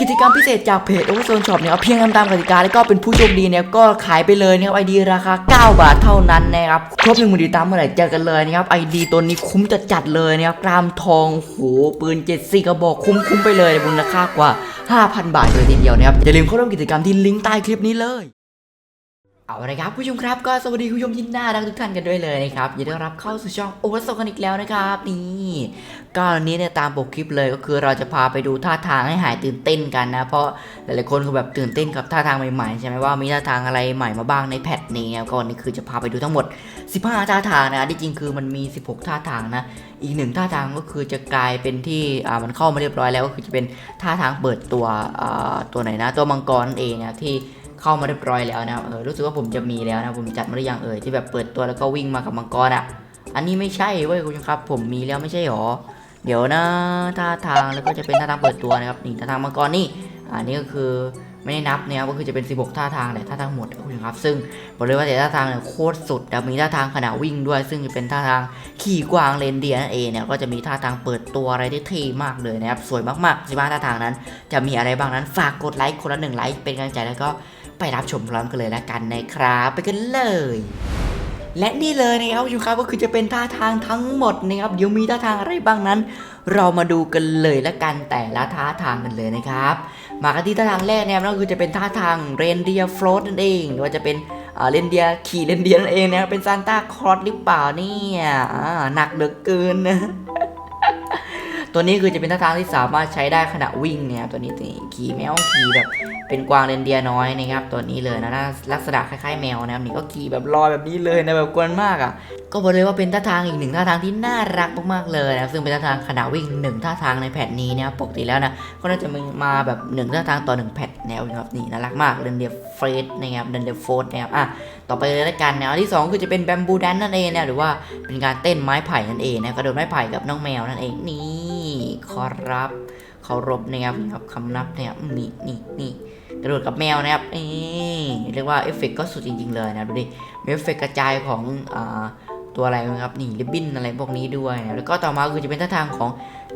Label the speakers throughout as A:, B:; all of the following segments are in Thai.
A: กิจกรรมพิเศษจากเพจ Overzone Shop เนี่ยเพียงทำตามกติกาแล้วก็เป็นผู้โชคดีเนี่ยก็ขายไปเลยนะครับไอดีราคา 9 บาทเท่านั้นนะครับครบหนึ่งหมื่นติดตามเมื่อไหร่เจอกันเลยนะครับไอดีตัวนี้คุ้มจะจัดเลยนะครับกรามทองโหปืนเจ็ดสี่กระบอกคุ้มคุ้มไปเลยมูลค่ากว่า 5,000 บาทเลยทีเดียวนะครับอย่าลืมเข้าร่วมกิจกรรมที่ลิงก์ใต้คลิปนี้เลย เอาละครับผู้ชมครับก็สวัสดีผู้ชมที่น่ารักทุกท่านกันด้วยเลยนะครับยินดีต้อนรับเข้าสู่ช่องโอเวอร์โซกันอีกแล้วนะครับนี่ก็วันนี้เนี่ยตามปกคลิปเลยก็คือเราจะพาไปดูท่าทางให้หายตื่นเต้นกันนะ เพราะหลายๆคนคือแบบตื่นเต้นกับท่าทางใหม่ๆใช่ไหมว่ามีท่าทางอะไรใหม่มาบ้างในแพทนี้ก็วันนี้คือจะพาไปดูทั้งหมด 15 ท่าทางนะที่จริงคือมันมี 16 ท่าทางนะ อีกหนึ่งท่าทางก็คือจะกลายเป็นที่อ่ามันเข้ามาเรียบร้อยแล้วก็คือจะเป็นท่าทางเปิดตัวอ่าตัวไหนนะ ตัวมังกรนั่นเองนะที่ เข้ามาเรียบร้อยแล้วนะครับเออรู้สึกว่าผมจะมีแล้วนะผมจัดมาหรือยังเอ่ยที่แบบเปิดตัวแล้วก็วิ่งมากับมังกรอะ อันนี้ไม่ใช่เว้ยคุณผู้ชมครับ ผมมีแล้วไม่ใช่หรอเดี๋ยวนะท่าทางแล้วก็จะเป็นท่าทางเปิดตัวนะครับนี่ท่าทางมังกรนี่อันนี้ก็คือไม่ได้นับนะครับก็คือจะเป็น 16 ท่าทางแต่ท่าทางหมดคุณผู้ชมครับ ซึ่งบอกเลยว่าแต่ท่าทางเนี่ยโคตรสุดนะมีท่าทางขณะวิ่งด้วย ซึ่งจะเป็นท่าทางขี่กวางเลนเดียนั่นเองเนี่ยก็จะมีท่าทางเปิดตัวอะไรที่เท่มากเลยนะครับสวยมากๆสิบ้าท่าทางนั้น จะมีอะไรบ้างนั้นฝากกดไลค์คนละหนึ่งไลค์เป็นกำลังใจแล้วก็ ไปรับชมพร้อมกันเลยแล้วกันนะครับไปกันเลยและนี่เลยนะครับคุณผู้ชมครับก็คือจะเป็นท่าทางทั้งหมดนะครับเดี๋ยวมีท่าทางอะไรบ้างนั้น เรามาดูกันเลยแล้วกันแต่ละท่าทางกันเลยนะครับ มากันที่ท่าทางแรกเนี่ยนั่นก็คือจะเป็นท่าทางเรนเดียร์ฟลอตนั่นเองหรือว่าจะเป็นเรนเดียขี่เรนเดียร์นั่นเองนะครับเป็นซานต้าคลอสหรือเปล่าเนี่ยอ่าหนักเหลือเกินนะ ตัวนี้คือจะเป็นท่าทางที่สามารถใช้ได้ขณะวิ่งเนี่ยตัวนี้นี่ขี่แมวขี่แบบเป็นกวางเรนเดียน้อยนะครับตัวนี้เลยนะลักษณะคล้ายๆแมวนะครับนี่ก็ขี่แบบลอยแบบนี้เลยนะแบบกวนมากอะก็บอกเลยว่าเป็นท่าทางอีกหนึ่งท่าทางที่น่ารักมากๆเลยนะซึ่งเป็นท่าทางขณะวิ่งหนึ่งท่าทางในแผ่นนี้เนี่ยปกติแล้วนะก็น่าจะมีมาแบบหนึ่งท่าทางต่อหนึ่งแผ่นแนวนะครับนี่น่ารักมากเรนเดียเฟรดนะครับเรนเดียโฟร์นะครับอะต่อไปเลยละกันแนวที่สองคือจะเป็นแบมบูแดนนั่นเองนะหรือว่าเป็นการเต้นไม้ไผ่นั่นเองนะกระโดดไม้ไผ่กับน้องแมวนั่นเองนี่ ขอรับเคารพนะครับครับคำนับเนี่ยนี่นี่นี่กระโดดกับแมวนะครับนี่เรียกว่าเอฟเฟกต์ก็สุดจริง ๆ เลยนะดูดิมีเอฟเฟกต์กระจายของอ่าตัวอะไรนะครับนี่ริบบิ้นอะไรพวกนี้ด้วยนะแล้วก็ต่อมาคือจะเป็นท่าทางของ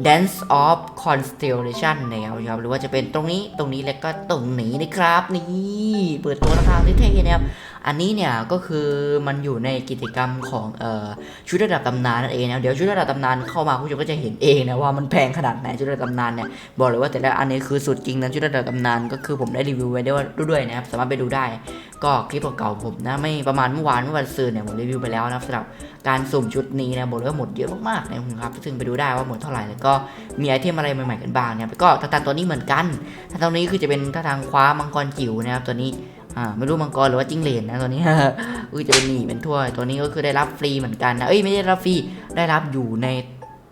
A: Dance of Constellation นะครับหรือว่าจะเป็นตรงนี้ตรงนี้แล้วก็ตรงนี้นะครับ นี่เปิดตัวท่าทางที่เท่นะครับ อันนี้เนี่ยก็คือมันอยู่ในกิจกรรมของเอ่อชุดระดับตำนานนั่นเองนะเดี๋ยวชุดระดับตำนานเข้ามาคุณผู้ชมก็จะเห็นเองนะว่ามันแพงขนาดไหนชุดระดับตำนานเนี่ยบอกเลยว่าแต่ละอันนี้คือสุดจริงนะชุดระดับตำนานก็คือผมได้รีวิวไว้ด้วยด้วยนะครับสามารถไปดูได้ ก็คลิปเก่าๆผมนะไม่ประมาณเมื่อวานเมื่อวันซืนเนี่ยผมรีวิวไปแล้วนะครับสำหรับการสุ่มชุดนี้นะบอกเลยว่าหมดเยอะมากๆนะครับซึ่งไปดูได้ว่าหมดเท่าไหร่แล้วก็มีไอเทมอะไรใหม่ๆกันบ้างนะครับก็ทาทางตัวนี้เหมือนกันท่าทางนี้คือจะเป็นท่าทางคว้ามังกรจิ๋วนะครับตัวนี้ อ่าไม่รู้มังกรหรือว่าจิ้งเหลนนะตัวนี้คือจะเป็นหนีเป็นถ้วยตัวนี้ก็คือได้รับฟรีเหมือนกันนะเอ้ยไม่ได้รับฟรีได้รับอยู่ใน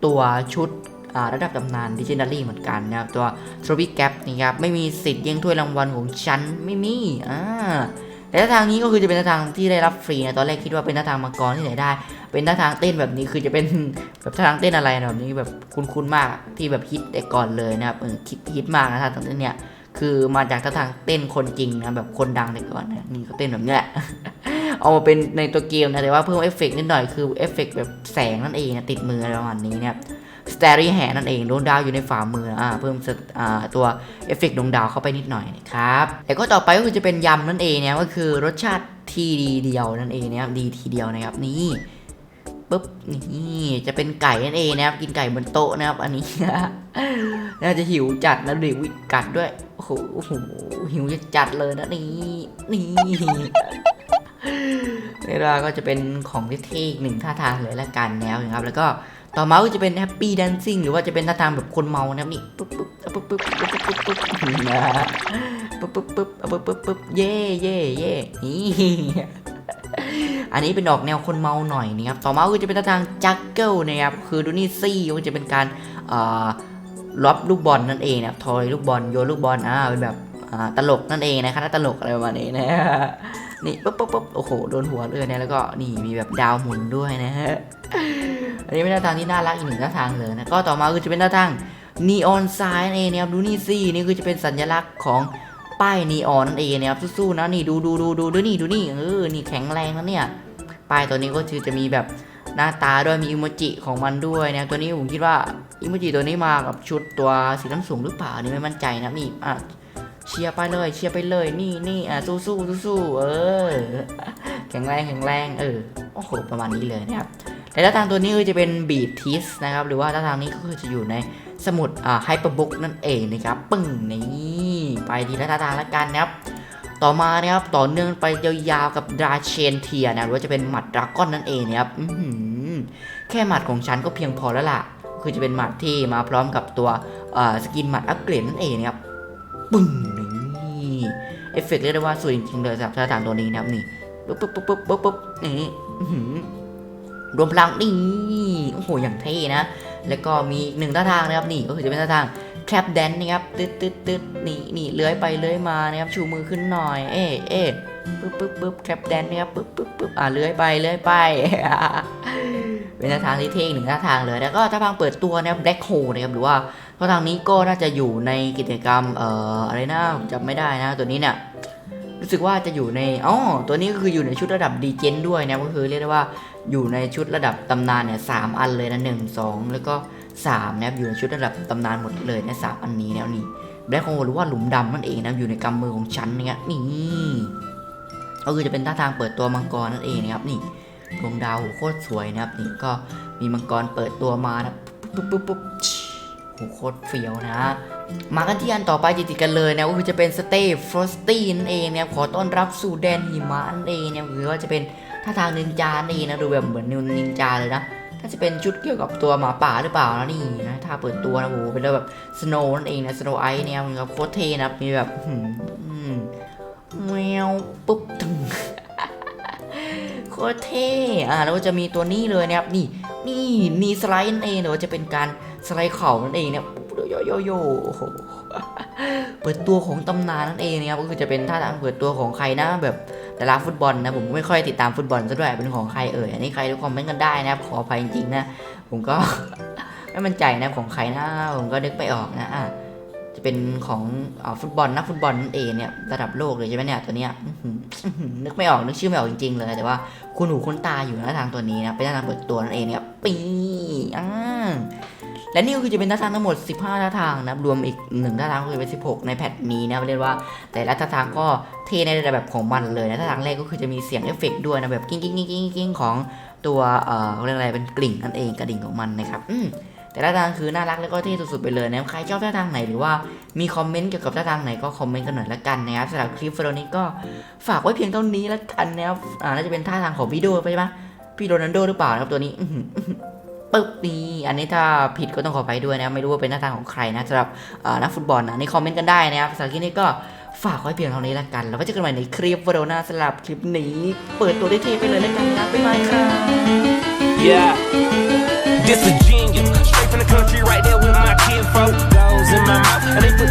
A: ตัวชุดอ่าระดับตำนานดิจิทัลลี่เหมือนกันนะครับตัวทร o ิ y แก p นี่ครับไม่มีสิทธิ์แย่งถ้วยรางวัลของฉันไม่มีอ่าแต่ท่าทางนี้ก็คือจะเป็นท่าทางที่ได้รับฟรีนะตอนแรกคิดว่าเป็นท่าทางมังกรที่ไหนได้ เป็นท่าทางเต้นแบบนี้คือจะเป็นแบบท่าทางเต้นอะไรนะแบบนี้แบบคุ้นๆมากที่แบบฮิตแต่ก่อนเลยนะครับเออคิดฮิตมากนะท่าทางเต้นเนี่ย คือมาจากท่าทางเต้นคนจริงนะแบบคนดังแต่ก่อนนะนี่ก็เต้นแบบนี้แหละเอามาเป็นในตัวเกมนะแต่ว่าเพิ่มเอฟเฟกต์นิดหน่อยคือเอฟเฟกต์แบบแสงนั่นเองนะติดมืออะไรประมาณนี้นะครับสเตอรี่แฮนั่นเองดวงดาวอยู่ในฝ่ามืออ่าเพิ่มตอ่าตัวเอฟเฟกต์ดวงดาวเข้าไปนิดหน่อยนะครับแล้วก็ต่อไปก็คือจะเป็นยำนั่นเองเนะก็คือรสชาติทีดีเดียวนั่นเองนะครับดีทีเดียวนะครับนีุ่๊บนี่จะเป็นไก่นั่นเองนะครับ กินไก่บนโต๊ะนะครับ อันนี้น่าจะหิวจัดนะหรือวิกัดด้วยโอ้โหหิวจะจัดเลยนะนี่นี่เรียกว่าก็จะเป็นของเท่ๆอีหนึ่งท่าทางเลยละกันแล้วนะครับ แล้วก็ต่อมาก็จะเป็นแฮปปี้ดันซิ่งหรือว่าจะเป็นท่าทางแบบคนเมานะครับนี่ปุ๊บปุ๊บปุ๊บปุ๊บปุ๊บปุ๊บปุ๊บนะปุ๊บปุ๊บปุ๊บปุ๊บปุ๊บปุ๊บเย่เย่เย่นี่ อันนี้เป็นออกแนวคนเมาหน่อยนะครับต่อมาก็จะเป็นท่าทางจักเกิลนะครับคือดูนี่ซี่ก็จะเป็นการเอ่อรับลูกบอลนั่นเองนะครับทอยลูกบอลโยนลูกบอลอ่าเป็นแบบตลกนั่นเองนะครับตลกอะไรประมาณนี้นะนี่ปุ๊บปุ๊บปุ๊บโอ้โหโดนหัวเลยนะแล้วก็นี่มีแบบดาวหมุนด้วยนะฮะอันนี้เป็นท่าทางที่น่ารักอีกหนึ่งท่าทางเลยนะก็ต่อมาคือจะเป็นท่าทางนีออนไซน์นั่นเองนะครับดูนี่สินี่คือจะเป็นสัญลักษณ์ของ ป้ายนีออนนั่นเองนะครับสู้ๆนะนี่ดูดูดูดูดูนี่ดูนี่เออนี่แข็งแรงนะเนี่ยป้ายตัวนี้ก็คือจะมีแบบหน้าตาด้วยมีอิโมจิของมันด้วยนะตัวนี้ผมคิดว่าอิโมจิตัวนี้มากับชุดตัวสีน้ำสูงหรือเปล่าอันนี่ไม่มั่นใจนะนี่อะเชียร์ไปเลยเชียร์ไปเลยนี่นี่อะสู้สู้สู้สู้เออแข็งแรงแข็งแรงเออโอ้โหประมาณนี้เลยนะครับ แต่ท่าทางตัวนี้จะเป็นบีททิสนะครับหรือว่าท่าทางนี้ก็คือจะอยู่ในสมุดอ่าไฮเปอร์บุ๊กนั่นเองนะครับปึ้งนี่ไปทีละท่าทางละกันนะครับต่อมานะครับต่อเนื่องไปยาวๆกับดราเชนเทียนะหรือว่าจะเป็นหมัดดราก้อนนั่นเองนะครับอื้อหือแค่หมัดของฉันก็เพียงพอแล้วล่ะ คือจะเป็นหมัดที่มาพร้อมกับตัวอ่อสกินหมัดอัปเกรดนั่นเองนะครับปึ้งนี่เอฟเฟกต์เรียกได้ว่าสวยจริงๆเลยสำหรับท่าทางตัวนี้นะครับนี่ปุ๊บปุ๊บปุ๊บปุ๊บปุ๊บปุ๊บนี่อื้อหือ รวมพลังนี่โอ้โหอย่างเท่นะ แล้วก็มีอีกหนึ่งท่าทางนะครับนี่ก็คือจะเป็นท่าทางแคปแดนนะครับตึ๊ดตึ๊ดตึ๊ดนี่นี่เลื้อยไปเลื้อยมานะครับชูมือขึ้นหน่อย เอ๊เอ๊ปึ๊บปึ๊บปึ๊บแคปแดนนะครับปึ๊บปึ๊บปึ๊บอ่าเลื้อยไปเลื้อยไปเป็นท่าทางที่เท่อีกหนึ่งท่าทางเลยแล้วก็ท่าทางเปิดตัวนะครับแบล็คโฮนะครับหรือว่าท่าทางนี้ก็น่าจะอยู่ในกิจกรรมเอ่ออะไรนะผมจำไม่ได้นะตัวนี้เนี่ย รู้สึกว่าจะอยู่ในอ๋อตัวนี้ก็คืออยู่ในชุดระดับดีเจนด้วยนะก็คือเรียกได้ว่าอยู่ในชุดระดับตำนานเนี่ยสามอันเลยนะหนึ่งสองแล้วก็สามนะครับอยู่ในชุดระดับตำนานหมดเลยนะสามอันนี้แล้วนี่แบล็คโฮหรือว่าหลุมดำนั่นเองนะอยู่ในกำมือของฉันเนี่ยนี่ก็คือจะเป็นท่าทางเปิดตัวมังกรนั่นเองนะครับนี่ดวงดาวโหโคตรสวยนะครับนี่ก็มีมังกรเปิดตัวมานะปุ๊บปุ๊บปุ๊บโหโคตรเฟี้ยวนะ มากันที่อันต่อไปติดๆกันเลยนะก็คือจะเป็นสเตย์ฟรอสตี้นั่นเองเนะครับขอต้อนรับสู่แดนหิมะนั่นเองเนี่ยหรือว่าจะเป็นท่าทางนินจานั่นเองนะดูแบบเหมือนนินจาเลยนะน่าจะเป็นชุดเกี่ยวกับตัวหมาป่าหรือเปล่านะนี่นะถ้าเปิดตัวนะโหเป็นแบบสโนว์นั่นเองนะสโนว์ไอซ์เนี่ยมันก็โคตรเท่นะครับมีแบบหืมอืมแมวปุ๊บตึงโคตรเท่อ่าแล้วก็จะมีตัวนี้เลยนะครับนี่นี่นีสไลด์นั่นเองหรือว่าจะเป็นการสไลด์เข่านั่นเองเนี่ย โยโยโยโอ้โหเปิดตัวของตำนานนั่นเองนะครับก็คือจะเป็นท่าทางเปิดตัวของใครนะแบบดาราฟุตบอลนะผมไม่ค่อยติดตามฟุตบอลซะด้วยเป็นของใครเอ่ยอันนี้ใครทุกคอมเมนต์กันได้นะครับขออภัยจริงๆนะผมก็ไม่มั่นใจนะของใครนะผมก็นึกไม่ออกนะอะจะเป็นของอฟุตบอลนักฟุตบอลนั่นเองเนี่ยระดับโลกเลยใช่ไหมเนี่ยตัวเนี้ยนึกไม่ออกนึกชื่อไม่ออกจริงๆเลยแต่ว่าคุณหูคุณตาอยู่นะทางตัวนี้นะเป็นทางเปิดตัวนั่นเองเนี่ยปีอ่า และนี่ก็คือจะเป็นท่าทางทั้งหมด 15ท่าทางนะรวมอีกหนึ่งท่าทางก็คือเป็น 16 ในแพทนี้นะเรียกว่าแต่ละท่าทางก็เท่ในระดับของมันเลยนะท่าทางแรกก็คือจะมีเสียงเอฟเฟกต์ด้วยนะแบบกิ้งกิ้งกิ้งกิ้งกิ้งของตัวเอ่อเรียกอะไรเป็นกลิ่งนั่นเองกระดิ่งของมันนะครับอืมแต่ท่าทางคือน่ารักแล้วก็เท่สุดๆไปเลยนะใครชอบท่าทางไหนหรือว่ามีคอมเมนต์เกี่ยวกับท่าทางไหนก็คอมเมนต์กันหน่อยละกันนะครับสำหรับคลิปวิดีโอนี้ก็ฝากไว้เพียงเท่านี้ละกันนะครับอ่าน่าจะเป็นท่าทางของพี่โดใช่ไหมพี่โรนัลโดหรือเปล่านะครับตัวนี้ ปึ๊บนี่อันนี้ถ้าผิดก็ต้องขอไปด้วยนะไม่รู้ว่าเป็นหน้าตาของใครนะสำหรับนักฟุตบอลนะในคอมเมนต์กันได้นะครับสำหรับคลิปนี้ก็ฝากไว้เพียงเท่านี้ละกัน แล้วไว้เจอกันใหม่ในคลิปวิดีโอหน้าสำหรับคลิปนี้ เปิดตัวได้เทไปเลยละกันนะบ๊ายบายครับ
B: Yeah. This a genius. Straight from the country, right there with my kinfolk. Goes in my mouth. And they put